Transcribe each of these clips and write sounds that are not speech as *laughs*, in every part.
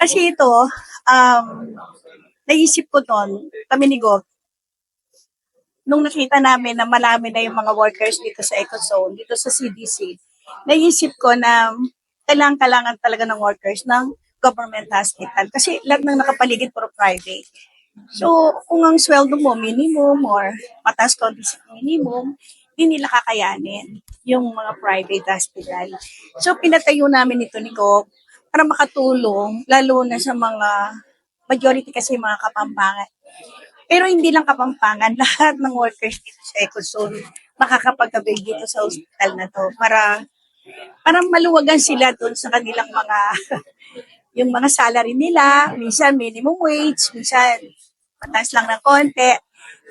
Kasi ito, um, naisip ko noon, kami ni Gov, nung nakita namin na malami na yung mga workers dito sa EcoZone, dito sa CDC, naisip ko na kailangan-kailangan talaga ng workers ng government hospital. Kasi lahat ng nakapaligid puro private. So, kung ang sweldo mo minimum or mataas konti sa minimum, hindi nila kakayanin yung mga private hospital. So, pinatayo namin ito ni Gov para makatulong, lalo na sa mga, majority kasi mga kapampangan. Pero hindi lang kapampangan, *laughs* lahat ng workers dito sa EcoZone makakapag-avail dito sa hospital na to para para maluwagan sila doon sa kanilang mga *laughs* yung mga salary nila, minsan minimum wage, minsan mataas lang ng konti.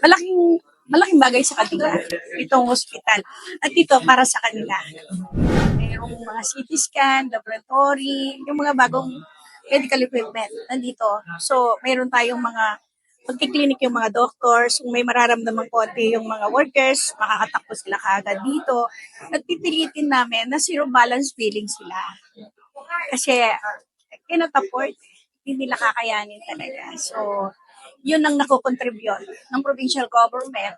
Malaking malaking bagay sa kanila itong hospital. At ito para sa kanila. Mayroong mga CT scan, laboratory, yung mga bagong medical equipment nandito. So, mayroon tayong mga pagkiklinik yung mga doctors, kung may mararamdaman konti yung mga workers, makakatakbo sila kaagad dito. At namin na zero balance billing sila. Kasi cannot afford, hindi nila kakayanin talaga. So, yun ang nakocontribute ng provincial government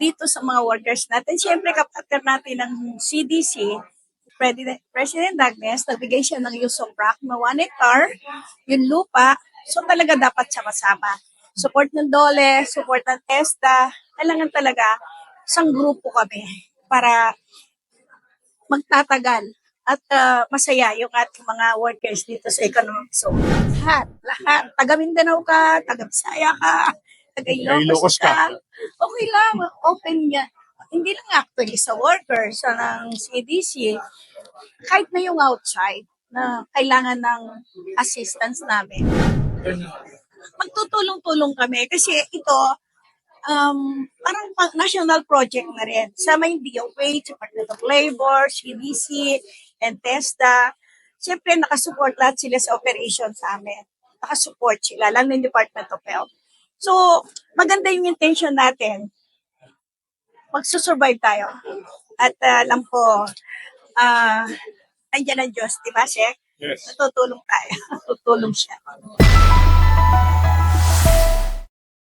dito sa mga workers natin. Siyempre, kapatid natin ng CDC, President, President Agnes, nagbigay siya ng use of rock na 1 hectare, yung lupa, so talaga dapat sama-sama. Support ng DOLE, support ng TESTA, kailangan talaga isang grupo kami para magtatagal at ah, masaya yung ating mga workers dito sa economic zone. Lahat, lahat. Taga Mindanao ka, taga Bisaya ka, taga Ilocos ka. ka. Okay lang, open niya. Hindi lang actually sa workers, sa ng CDC, kahit na yung outside na kailangan ng assistance namin. Magtutulong-tulong kami kasi ito, um, parang national project na rin. Sama yung DOH, Department of Labor, CDC, and TESDA. Siyempre, nakasupport lahat sila sa operation sa amin. Nakasupport sila, lalo yung Department of Health. So, maganda yung intention natin. Magsusurvive tayo. At ah, alam ko, ah, andyan ang Diyos, di ba, Shek? Yes. Tutulong tayo. *laughs* Tutulong siya.